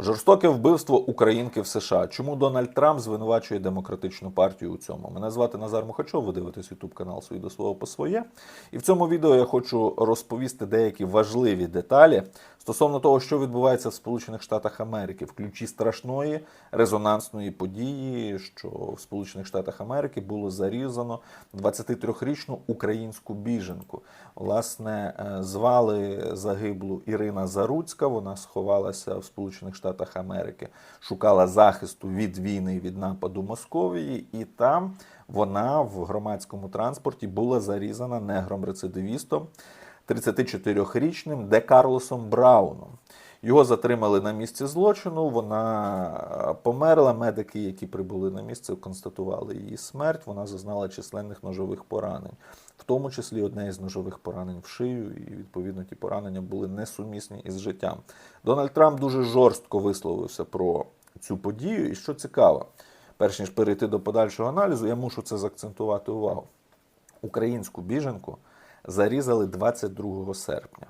Жорстоке вбивство українки в США. Чому Дональд Трамп звинувачує демократичну партію у цьому? Мене звати Назар Мухачов, ви дивитесь YouTube канал «Свої до свого по своє. І в цьому відео я хочу розповісти деякі важливі деталі стосовно того, що відбувається в Сполучених Штатах Америки, в ключі страшної резонансної події, що в Сполучених Штатах Америки було зарізано 23-річну українську біженку. Власне, е, звали загиблу Ірина Заруцька. Вона сховалася в Сполучених Штатах Америки, шукала захисту від війни від нападу Московії, і там вона в громадському транспорті була зарізана негром-рецидивістом. 34-річним Де Карлосом Брауном. Його затримали на місці злочину. Вона померла. Медики, які прибули на місце, констатували її смерть. Вона зазнала численних ножових поранень, в тому числі одне із ножових поранень в шию, і відповідно ті поранення були несумісні із життям. Дональд Трамп дуже жорстко висловився про цю подію. І що цікаво, перш ніж перейти до подальшого аналізу, я мушу це заакцентувати увагу. Українську біженку зарізали 22 серпня.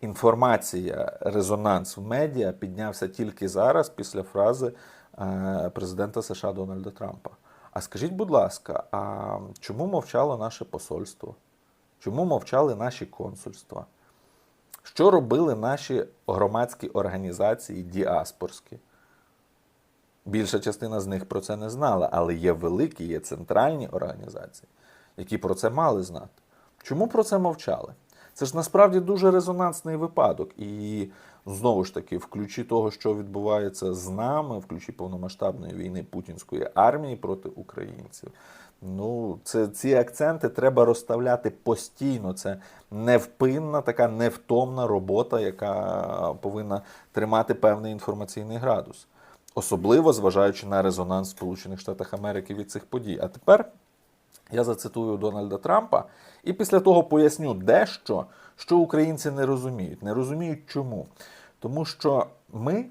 Інформація, резонанс в медіа піднявся тільки зараз після фрази е, президента США Дональда Трампа. А скажіть, будь ласка, а чому мовчало наше посольство? Чому мовчали наші консульства? Що робили наші громадські організації діаспорські? Більша частина з них про це не знала, але є великі, є центральні організації, які про це мали знати. Чому про це мовчали? Це ж насправді дуже резонансний випадок. І знову ж таки, в ключі того, що відбувається з нами, в ключі повномасштабної війни путінської армії проти українців. Ну, це ці акценти треба розставляти постійно. Це невпинна, така невтомна робота, яка повинна тримати певний інформаційний градус, особливо зважаючи на резонанс в Сполучених Штатах Америки від цих подій. А тепер я зацитую Дональда Трампа і після того поясню дещо, що українці не розуміють. Не розуміють чому. Тому що ми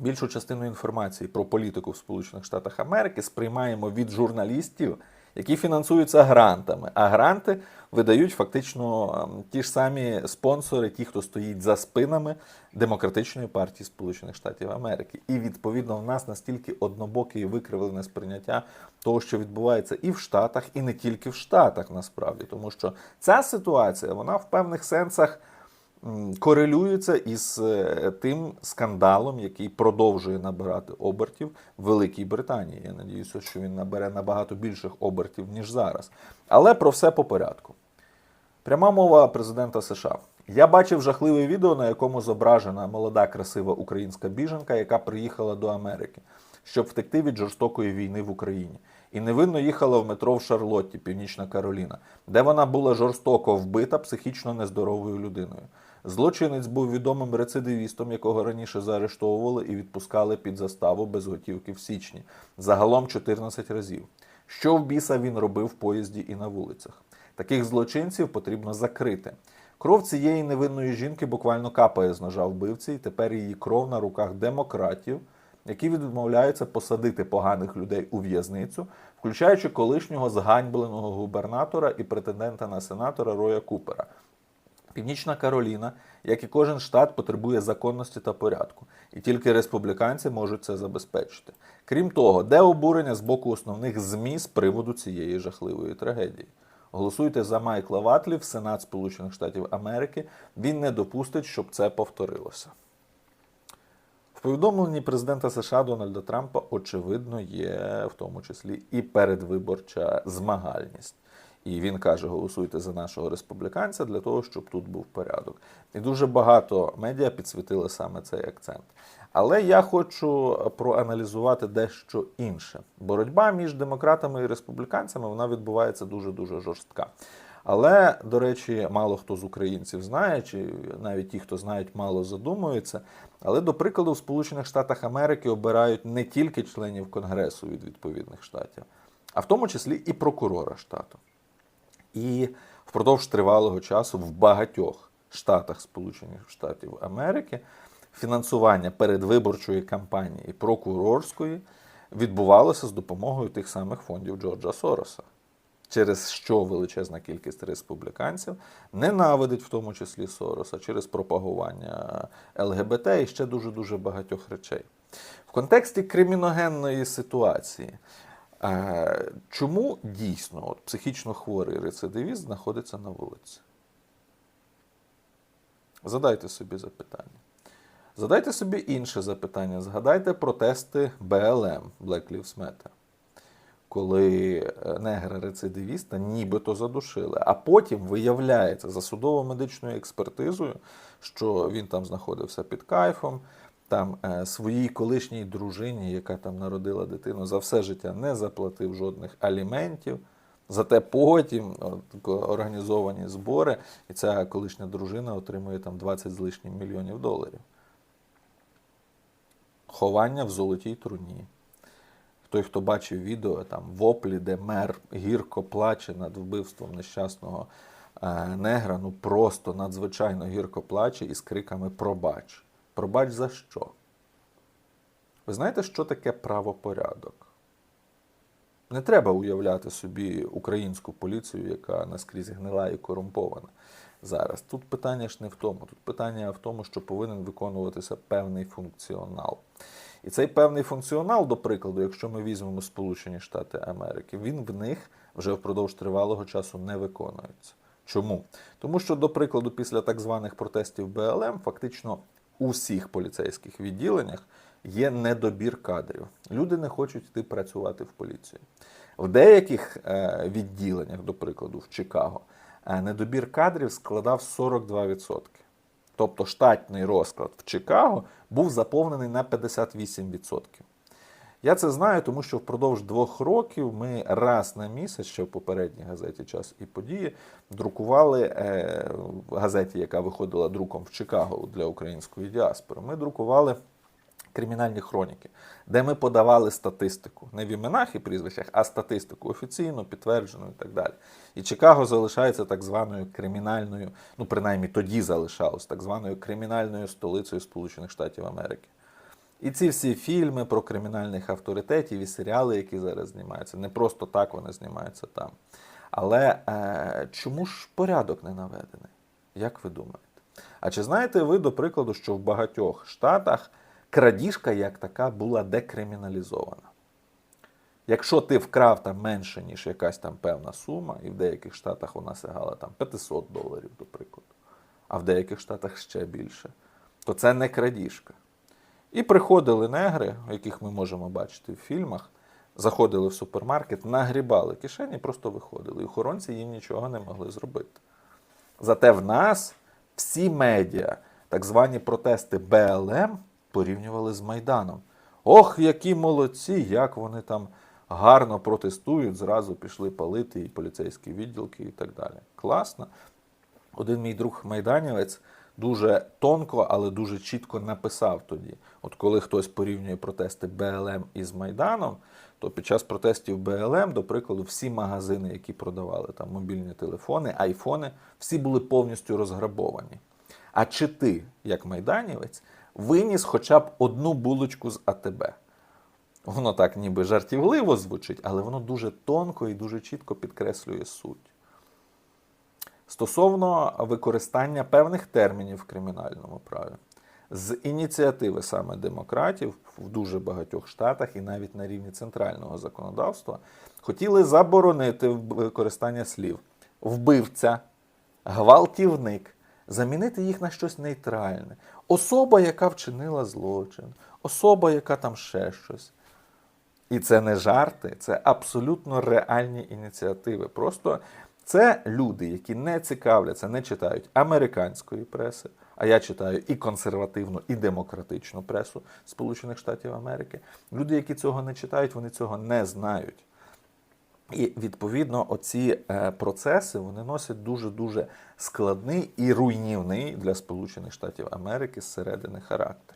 більшу частину інформації про політику в Сполучених Штатах Америки сприймаємо від журналістів, які фінансуються грантами. А гранти видають фактично ем, ті ж самі спонсори, ті, хто стоїть за спинами Демократичної партії Сполучених Штатів Америки. І відповідно в нас настільки однобоке і викривлене сприйняття того, що відбувається і в Штатах, і не тільки в Штатах, насправді, тому що ця ситуація вона в певних сенсах корелюється із е, тим скандалом, який продовжує набирати обертів в Великій Британії. Я надіюся, що він набере набагато більших обертів, ніж зараз. Але про все по порядку. Пряма мова президента США. Я бачив жахливе відео, на якому зображена молода красива українська біженка, яка приїхала до Америки, щоб втекти від жорстокої війни в Україні. І невинно їхала в метро в Шарлотті, Північна Кароліна, де вона була жорстоко вбита психічно нездоровою людиною. Злочинець був відомим рецидивістом, якого раніше заарештовували і відпускали під заставу без готівки в січні, загалом 14 разів. Що в біса він робив в поїзді і на вулицях? Таких злочинців потрібно закрити. Кров цієї невинної жінки буквально капає з ножа вбивці, і тепер її кров на руках демократів, які відмовляються посадити поганих людей у в'язницю, включаючи колишнього зганьбленого губернатора і претендента на сенатора Роя Купера. Північна Кароліна, як і кожен штат, потребує законності та порядку, і тільки республіканці можуть це забезпечити. Крім того, де обурення з боку основних ЗМІ з приводу цієї жахливої трагедії? Голосуйте за Майкла Ватлі в Сенат Сполучених Штатів Америки. Він не допустить, щоб це повторилося. В повідомленні президента США Дональда Трампа очевидно є в тому числі і передвиборча змагальність. І він каже: голосуйте за нашого республіканця для того, щоб тут був порядок. І дуже багато медіа підсвітили саме цей акцент. Але я хочу проаналізувати дещо інше. Боротьба між демократами і республіканцями вона відбувається дуже дуже жорстка. Але, до речі, мало хто з українців знає, чи навіть ті, хто знають, мало задумуються. Але, до прикладу, в Сполучених Штатах Америки обирають не тільки членів Конгресу від відповідних штатів, а в тому числі і прокурора штату. І впродовж тривалого часу в багатьох штатах Сполучених Штатів Америки фінансування передвиборчої кампанії прокурорської відбувалося з допомогою тих самих фондів Джорджа Сороса. через що величезна кількість республіканців ненавидить в тому числі Сороса через пропагування ЛГБТ і ще дуже дуже багатьох речей. В контексті криміногенної ситуації. Чому дійсно от, психічно хворий рецидивіст знаходиться на вулиці? Задайте собі запитання. Задайте собі інше запитання. Згадайте протести БЛМ Black Lives Matter, коли е, негра-рецидивіста нібито задушили, а потім виявляється за судово-медичною експертизою, що він там знаходився під кайфом, там е, своїй колишній дружині, яка там народила дитину, за все життя не заплатив жодних аліментів. Зате потім от, організовані збори, і ця колишня дружина отримує там 20 з лишнім мільйонів доларів. Ховання в золотій труні. Той, хто бачив відео там в оплі, де мер гірко плаче над вбивством нещасного е, негра, ну просто надзвичайно гірко плаче із криками Пробач. Пробач за що? Ви знаєте, що таке правопорядок? Не треба уявляти собі українську поліцію, яка наскрізь гнила і корумпована зараз. Тут питання ж не в тому. Тут питання в тому, що повинен виконуватися певний функціонал. І цей певний функціонал, до прикладу, якщо ми візьмемо Сполучені Штати Америки, він в них вже впродовж тривалого часу не виконується. Чому? Тому що, до прикладу, після так званих протестів БЛМ, фактично у всіх поліцейських відділеннях є недобір кадрів. Люди не хочуть йти працювати в поліцію. В деяких е, відділеннях, до прикладу, в Чикаго, е, недобір кадрів складав 42%. Тобто штатний розклад в Чикаго був заповнений на 58%. Я це знаю, тому що впродовж двох років ми раз на місяць, ще в попередній газеті Час і події, друкували е, в газеті, яка виходила друком в Чикаго для української діаспори. Ми друкували кримінальні хроніки, де ми подавали статистику. Не в іменах і прізвищах, а статистику офіційно, підтверджену і так далі. І Чикаго залишається так званою кримінальною, ну принаймні тоді залишалось так званою кримінальною столицею Сполучених Штатів Америки. І ці всі фільми про кримінальних авторитетів і серіали, які зараз знімаються, не просто так вони знімаються там. Але е, чому ж порядок не наведений? Як ви думаєте? А чи знаєте ви, до прикладу, що в багатьох штатах крадіжка як така була декриміналізована? Якщо ти вкрав там менше, ніж якась там певна сума, і в деяких штатах вона сягала там 500 доларів, до прикладу, а в деяких штатах ще більше, то це не крадіжка. І приходили негри, яких ми можемо бачити в фільмах, заходили в супермаркет, нагрібали кишені, просто виходили. І охоронці їм нічого не могли зробити. Зате в нас всі медіа, так звані протести БЛМ, порівнювали з Майданом. Ох, які молодці, як вони там гарно протестують, зразу пішли палити і поліцейські відділки і так далі. Класно. Один мій друг майданівець дуже тонко, але дуже чітко написав тоді: от коли хтось порівнює протести БЛМ із Майданом, то під час протестів БЛМ, до прикладу, всі магазини, які продавали там мобільні телефони, айфони, всі були повністю розграбовані. А чи ти, як майданівець, виніс хоча б одну булочку з АТБ? Воно так ніби жартівливо звучить, але воно дуже тонко і дуже чітко підкреслює суть. Стосовно використання певних термінів в кримінальному праві, з ініціативи саме демократів в дуже багатьох штатах і навіть на рівні центрального законодавства хотіли заборонити використання слів вбивця, гвалтівник, замінити їх на щось нейтральне, особа, яка вчинила злочин, особа, яка там ще щось. І це не жарти, це абсолютно реальні ініціативи. Просто це люди, які не цікавляться, не читають американської преси. А я читаю і консервативну, і демократичну пресу Сполучених Штатів Америки. Люди, які цього не читають, вони цього не знають. І відповідно оці е, процеси вони носять дуже дуже складний і руйнівний для Сполучених Штатів Америки зсередини характер.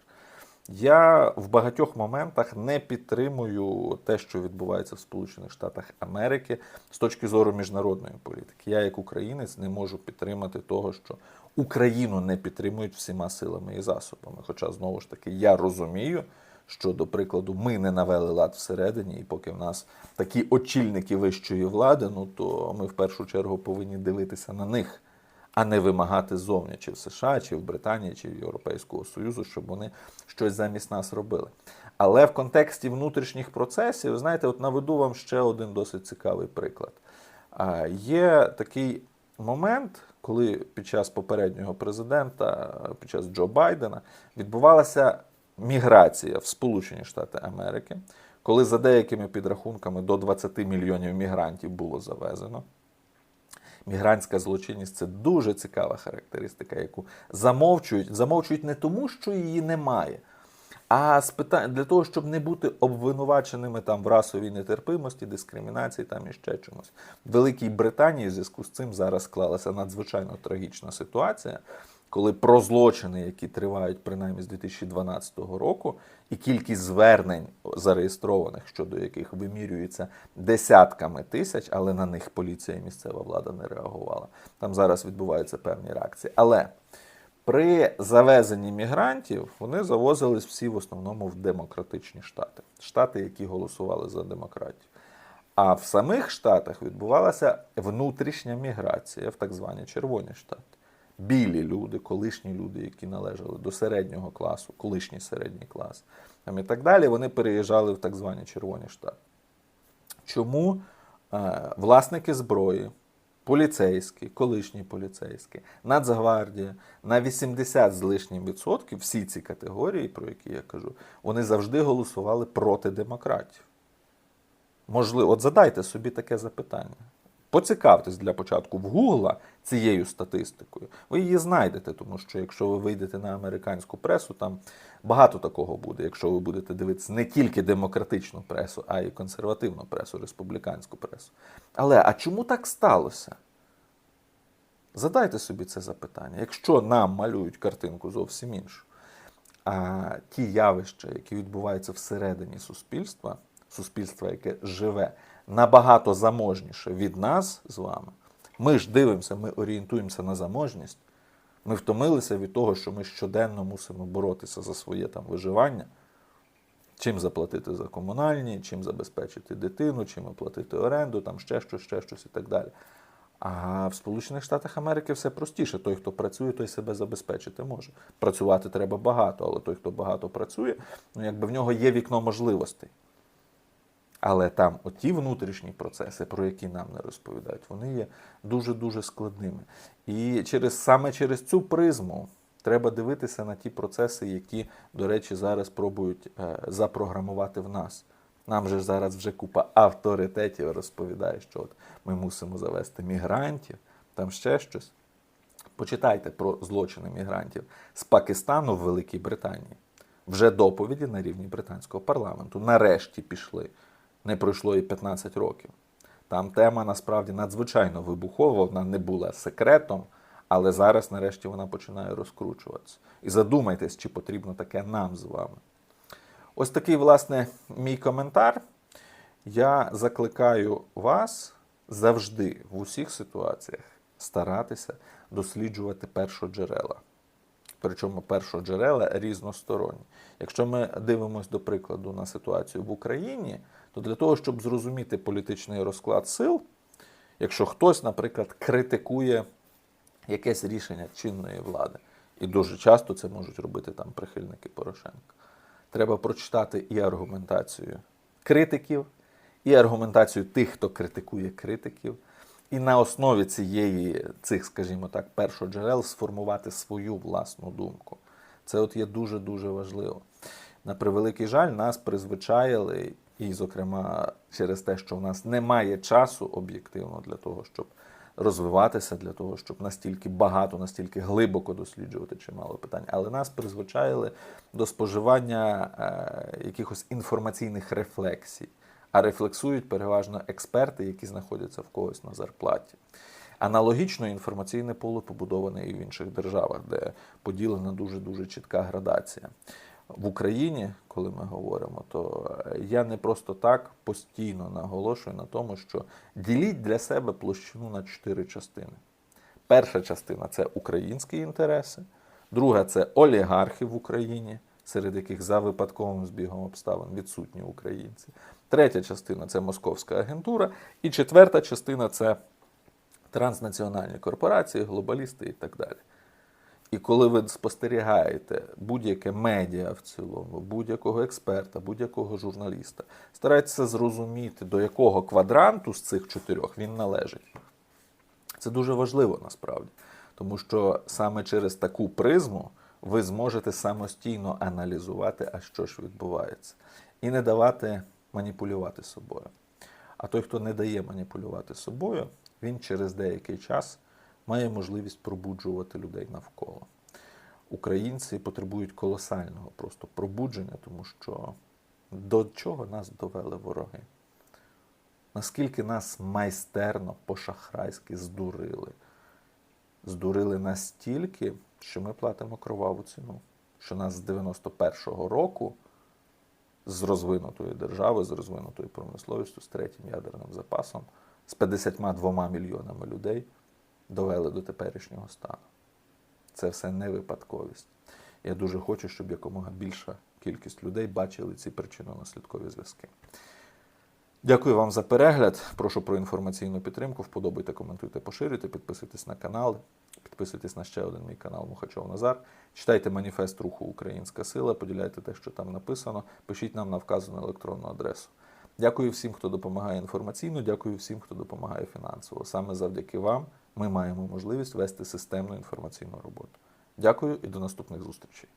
Я в багатьох моментах не підтримую те, що відбувається в Сполучених Штатах Америки з точки зору міжнародної політики. Я, як українець, не можу підтримати того, що Україну не підтримують всіма силами і засобами. Хоча, знову ж таки, я розумію, що, до прикладу, ми не навели лад всередині, і поки в нас такі очільники вищої влади, ну то ми в першу чергу повинні дивитися на них, а не вимагати зовні, чи в США, чи в Британії, чи в Європейського Союзу, щоб вони щось замість нас робили. Але в контексті внутрішніх процесів, знаєте, от наведу вам ще один досить цікавий приклад. Є такий момент, коли під час попереднього президента, під час Джо Байдена, відбувалася міграція в Сполучені Штати Америки, коли за деякими підрахунками до 20 мільйонів мігрантів було завезено. Мігрантська злочинність це дуже цікава характеристика, яку замовчують. Замовчують не тому, що її немає, а з питань для того, щоб не бути обвинуваченими там в расовій нетерпимості, дискримінації там і ще чомусь. В Великій Британії в зв'язку з цим зараз склалася надзвичайно трагічна ситуація, коли про злочини, які тривають принаймні з 2012 року, і кількість звернень зареєстрованих, щодо яких вимірюється десятками тисяч, але на них поліція і місцева влада не реагувала. Там зараз відбуваються певні реакції. Але при завезенні мігрантів вони завозились всі в основному в демократичні штати, штати, які голосували за демократію. А в самих штатах відбувалася внутрішня міграція в так звані червоні штати. Білі люди, колишні люди, які належали до середнього класу, колишній середній клас, там і так далі, вони переїжджали в так звані червоні штати. Чому е, власники зброї, поліцейські, колишні поліцейські, Нацгвардія на 80 з лишнім відсотків, всі ці категорії, про які я кажу, вони завжди голосували проти демократів. Можливо, от задайте собі таке запитання. Поцікавтесь для початку в Гугла цією статистикою. Ви її знайдете, тому що якщо ви вийдете на американську пресу, там багато такого буде. Якщо ви будете дивитися не тільки демократичну пресу, а й консервативну пресу, республіканську пресу. Але а чому так сталося? Задайте собі це запитання. Якщо нам малюють картинку зовсім іншу, а ті явища, які відбуваються всередині суспільства, суспільства, яке живе набагато заможніше від нас з вами, ми ж дивимося, ми орієнтуємося на заможність. Ми втомилися від того, що ми щоденно мусимо боротися за своє там виживання. Чим заплатити за комунальні, чим забезпечити дитину, чим оплатити оренду, там ще щось, ще щось і так далі. А в Сполучених Штатах Америки все простіше. Той, хто працює, той себе забезпечити може. Працювати треба багато, але той, хто багато працює, ну якби в нього є вікно можливостей. Але там оті внутрішні процеси, про які нам не розповідають, вони є дуже-дуже складними. І через, саме через цю призму треба дивитися на ті процеси, які, до речі, зараз пробують е, запрограмувати в нас. Нам же зараз вже купа авторитетів розповідає, що от ми мусимо завести мігрантів, там ще щось. Почитайте про злочини мігрантів з Пакистану в Великій Британії. Вже доповіді на рівні британського парламенту. Нарешті пішли. Не пройшло і 15 років. Там тема насправді надзвичайно вибухова, вона не була секретом, але зараз, нарешті, вона починає розкручуватися. І задумайтесь, чи потрібно таке нам з вами. Ось такий, власне, мій коментар. Я закликаю вас завжди в усіх ситуаціях старатися досліджувати першоджерела. Причому першоджерела різносторонні. Якщо ми дивимося, до прикладу, на ситуацію в Україні, то для того, щоб зрозуміти політичний розклад сил, якщо хтось, наприклад, критикує якесь рішення чинної влади, і дуже часто це можуть робити там прихильники Порошенка, треба прочитати і аргументацію критиків, і аргументацію тих, хто критикує критиків, і на основі цієї, цих, скажімо так, першоджерел сформувати свою власну думку. Це от є дуже-дуже важливо. На превеликий жаль, нас призвичаїли, і, зокрема, через те, що в нас немає часу об'єктивно для того, щоб розвиватися, для того, щоб настільки багато, настільки глибоко досліджувати чимало питань. Але нас призвичаїли до споживання е, якихось інформаційних рефлексій. А рефлексують переважно експерти, які знаходяться в когось на зарплаті. Аналогічно інформаційне поле побудоване і в інших державах, де поділена дуже дуже чітка градація. В Україні, коли ми говоримо, то я не просто так постійно наголошую на тому, що діліть для себе площину на чотири частини. Перша частина це українські інтереси, друга це олігархи в Україні, серед яких за випадковим збігом обставин відсутні українці. Третя частина це московська агентура. І четверта частина це транснаціональні корпорації, глобалісти і так далі. І коли ви спостерігаєте будь-яке медіа в цілому, будь-якого експерта, будь-якого журналіста, старайтеся зрозуміти, до якого квадранту з цих чотирьох він належить. Це дуже важливо насправді, тому що саме через таку призму ви зможете самостійно аналізувати, а що ж відбувається, і не давати маніпулювати собою. А той, хто не дає маніпулювати собою, він через деякий час має можливість пробуджувати людей навколо. Українці потребують колосального просто пробудження, тому що до чого нас довели вороги? Наскільки нас майстерно по-шахрайськи здурили? Здурили настільки, що ми платимо кроваву ціну. Що нас з 91-го року з розвинутої держави, з розвинутою промисловістю, з третім ядерним запасом, з 52 мільйонами людей довели до теперішнього стану. Це все не випадковість. Я дуже хочу, щоб якомога більша кількість людей бачили ці причинно-наслідкові зв'язки. Дякую вам за перегляд. Прошу про інформаційну підтримку. Вподобайте, коментуйте, поширюйте, підписуйтесь на канал, підписуйтесь на ще один мій канал Мухачов Назар. Читайте маніфест руху Українська сила, поділяйте те, що там написано. Пишіть нам на вказану електронну адресу. Дякую всім, хто допомагає інформаційно. Дякую всім, хто допомагає фінансово. Саме завдяки вам ми маємо можливість вести системну інформаційну роботу. Дякую і до наступних зустрічей.